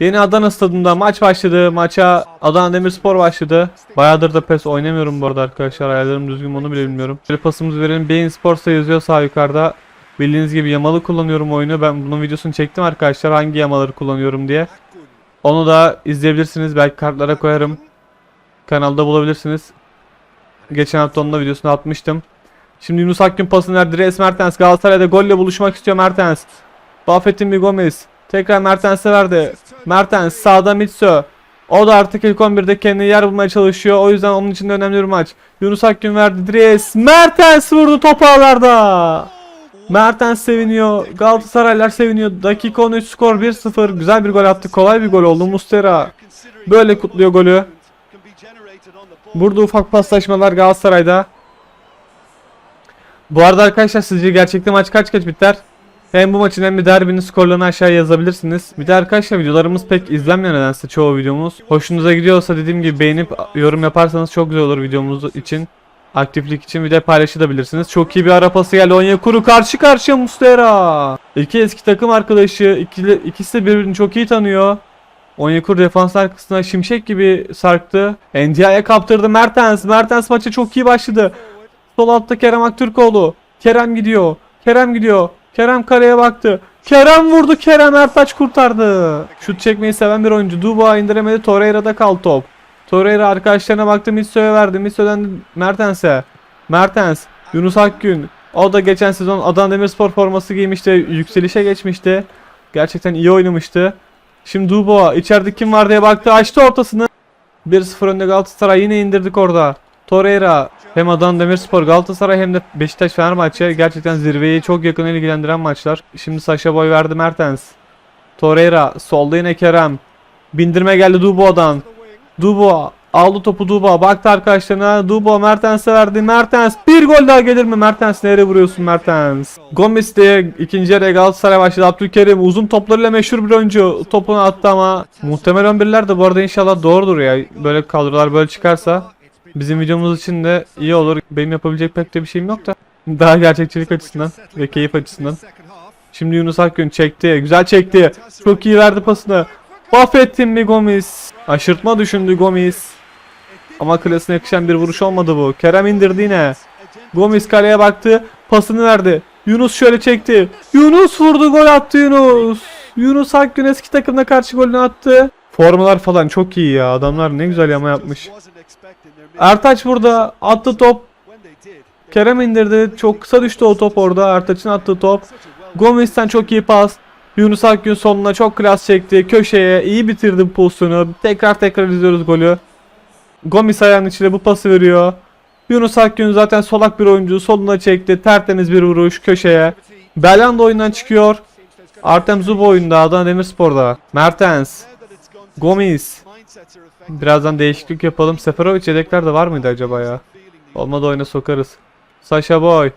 Yeni Adana stadında maç başladı. Maça Adana Demirspor başladı. Bayağıdır da PES oynamıyorum bu arada arkadaşlar. Ayarlarım düzgün onu bile bilmiyorum. Şöyle pasımızı verelim. Bein Sports'ta yazıyor sağ yukarıda. Bildiğiniz gibi yamalı kullanıyorum oyunu. Ben bunun videosunu çektim arkadaşlar. Hangi yamaları kullanıyorum diye. Onu da izleyebilirsiniz. Belki kartlara koyarım. Kanalda bulabilirsiniz. Geçen hafta onun da videosunu atmıştım. Şimdi Yunus Akgün pasını verdi. Dries Mertens Galatasaray'da golle buluşmak istiyor Mertens. Buffett'in bir Gomez. Tekrar Mertens'e verdi. Mertens sağda Mitso. O da artık ilk 11'de kendine yer bulmaya çalışıyor. O yüzden onun için de önemli bir maç. Yunus Akgün verdi. Dries. Mertens vurdu topu ağlarda. Mertens seviniyor. Galatasaraylar seviniyor. Dakika 13 skor 1-0. Güzel bir gol attı. Kolay bir gol oldu. Mustera böyle kutluyor golü. Burada ufak paslaşmalar Galatasaray'da. Bu arada arkadaşlar sizce gerçekten maç kaç kaç biter? Hem bu maçın hem de derbinin skorlarını aşağıya yazabilirsiniz. Bir de arkadaşlar videolarımız pek izlenmiyor nedense çoğu videomuz. Hoşunuza gidiyorsa dediğim gibi beğenip yorum yaparsanız çok güzel olur videomuz için. Aktiflik için bir de paylaşabilirsiniz. Çok iyi bir ara pası geldi. Onyekuru karşı karşıya Mustera. İki eski takım arkadaşı. ikili, ikisi de birbirini çok iyi tanıyor. Onyekuru defans arkasına şimşek gibi sarktı. Ndiaye kaptırdı Mertens. Mertens maça çok iyi başladı. Sol altta Kerem Aktürkoğlu. Kerem gidiyor. Kerem gidiyor. Kerem kareye baktı. Kerem vurdu. Kerem Ertaç kurtardı. Şut çekmeyi seven bir oyuncu. Dubois indiremedi. Torreira'da kaldı top. Torreira arkadaşlarına baktı. Mitso'ya verdi. Mitso'dan Mertens'e. Mertens. Yunus Akgün. O da geçen sezon Adana Demirspor forması giymişti. Yükselişe geçmişti. Gerçekten iyi oynamıştı. Şimdi Dubois içeride kim var diye baktı. Açtı ortasını. 1-0 önde Galatasaray yine indirdik orada. Torreira hem Adana Demirspor Galatasaray hem de Beşiktaş Fenerbahçe gerçekten zirveyi çok yakın ilgilendiren maçlar. Şimdi Saşa Boy verdi Mertens. Torreira solda yine Kerem. Bindirme geldi Dubois'dan. Dubois aldı topu Dubois baktı arkadaşlarına Dubois Mertens'e verdi Mertens bir gol daha gelir mi Mertens nereye vuruyorsun Mertens Gomis de ikinci yarıya Galatasaray başladı Abdülkerim uzun toplarıyla meşhur bir oyuncu topunu attı ama muhtemel 11'ler de bu arada inşallah doğrudur ya böyle kadrolar böyle çıkarsa bizim videomuz için de iyi olur benim yapabilecek pek de bir şeyim yok da daha gerçekçilik açısından ve keyif açısından Şimdi Yunus Akgün çekti. Güzel çekti. Çok iyi verdi pasını. Buffett'in mi Gomis? Aşırtma düşündü Gomis. Ama klasına yakışan bir vuruş olmadı bu. Kerem indirdi yine. Gomis kaleye baktı. Pasını verdi. Yunus şöyle çekti. Yunus vurdu gol attı Yunus. Yunus Akgün eski takımda karşı golünü attı. Formalar falan çok iyi ya. Adamlar ne güzel yama yapmış. Ertaç burada attı top. Kerem indirdi. Çok kısa düştü o top orada. Ertaç'ın attığı top. Gomis'ten çok iyi pas. Yunus Akgün sonuna çok klas çekti. Köşeye iyi bitirdi bu pozisyonu. Tekrar tekrar izliyoruz golü. Gomis ayağının içine bu pası veriyor. Yunus Akgün zaten solak bir oyuncu. Soluna çekti. Tertemiz bir vuruş köşeye. Belanda oyundan çıkıyor. Artem Zubo oyunda Adana Demirspor'da. Mertens. Gomis. Birazdan değişiklik yapalım. Seferovic yedekler de var mıydı acaba ya? Olmadı oyuna sokarız. Sasha Boy.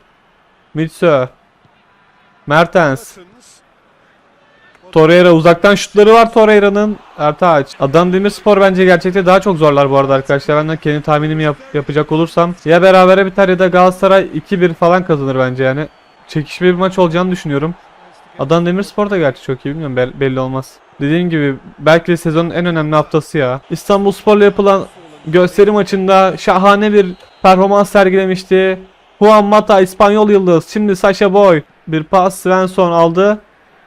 Mitsu. Mertens. Torreira uzaktan şutları var Torreira'nın. Ertaç. Adana Demirspor bence gerçekte daha çok zorlar bu arada arkadaşlar. Ben de kendi tahminimi yap- yapacak olursam. Ya berabere biter ya da Galatasaray 2-1 falan kazanır bence yani. Çekişmeli bir maç olacağını düşünüyorum. Adana Demirspor da gerçi çok iyi bilmiyorum bel- belli olmaz. Dediğim gibi belki de sezonun en önemli haftası ya. İstanbul Spor'la yapılan gösteri maçında şahane bir performans sergilemişti. Juan Mata İspanyol yıldız. Şimdi Sasha Boy bir pas Svensson aldı.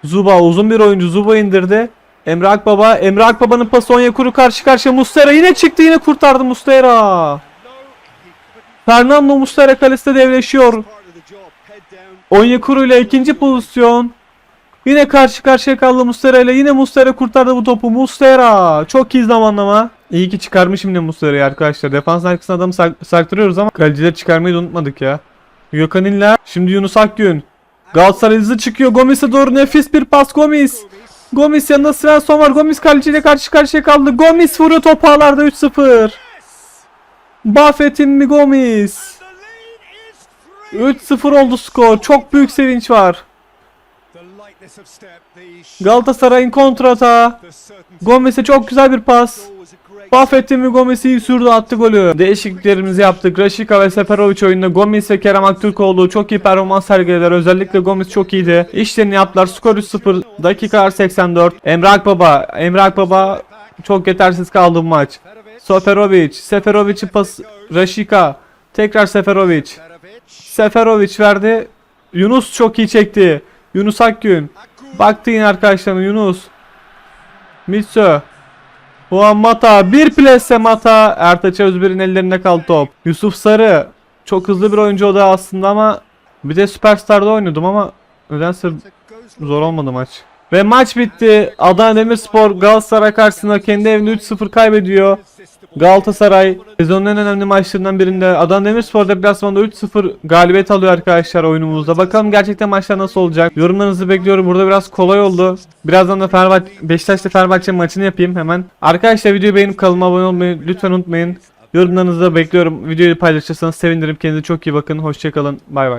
Zuba uzun bir oyuncu Zuba indirdi. Emre Akbaba. Emre Akbaba'nın pası Onyekuru karşı karşıya Mustera yine çıktı yine kurtardı Mustera. Fernando Mustera kalesinde devleşiyor. Onyekuru ile ikinci pozisyon. Yine karşı karşıya kaldı Mustera ile yine Mustera kurtardı bu topu. Mustera çok iyi zamanlama. İyi ki çıkarmışım yine Mustera'yı arkadaşlar. Defans arkasına adamı sak- saktırıyoruz ama kalecileri çıkarmayı da unutmadık ya. Gökhan İnler. Şimdi Yunus Akgün. Galatasaray hızlı çıkıyor. Gomis'e doğru nefis bir pas Gomis. Gomis yanında Svensson var. Gomis kaleciyle karşı karşıya kaldı. Gomis vuruyor topu ağlarda 3-0. Buffett'in mi Gomis? 3-0 oldu skor. Çok büyük sevinç var. Galatasaray'ın kontrata. Gomis'e çok güzel bir pas. Buffett'in ve Gomez'i sürdü attı golü. Değişikliklerimizi yaptık. Raşika ve Seferovic oyunda Gomez ve Kerem Aktürkoğlu çok iyi performans sergilediler. Özellikle Gomez çok iyiydi. İşlerini yaptılar. Skor 3-0. Dakika 84. Emre Akbaba. Emre Akbaba çok yetersiz kaldı bu maç. Seferovic. Seferovic'in pas. Raşika. Tekrar Seferovic. Seferovic verdi. Yunus çok iyi çekti. Yunus Akgün. Baktı yine Yunus. Mitsu. Juan Mata. Bir plase Mata. Ertaç Özbir'in ellerinde kaldı top. Yusuf Sarı. Çok hızlı bir oyuncu o da aslında ama bir de Süperstar'da oynuyordum ama nedense zor olmadı maç. Ve maç bitti. Adana Demirspor Galatasaray karşısında kendi evinde 3-0 kaybediyor. Galatasaray sezonun en önemli maçlarından birinde Adana Demirspor deplasmanda 3-0 galibiyet alıyor arkadaşlar oyunumuzda. Bakalım gerçekten maçlar nasıl olacak? Yorumlarınızı bekliyorum. Burada biraz kolay oldu. Birazdan da Fenerbahçe Beşiktaş'ta Fenerbahçe maçını yapayım hemen. Arkadaşlar videoyu beğenip kanalıma abone olmayı lütfen unutmayın. Yorumlarınızı da bekliyorum. Videoyu paylaşırsanız sevinirim. Kendinize çok iyi bakın. Hoşçakalın. Bay bay.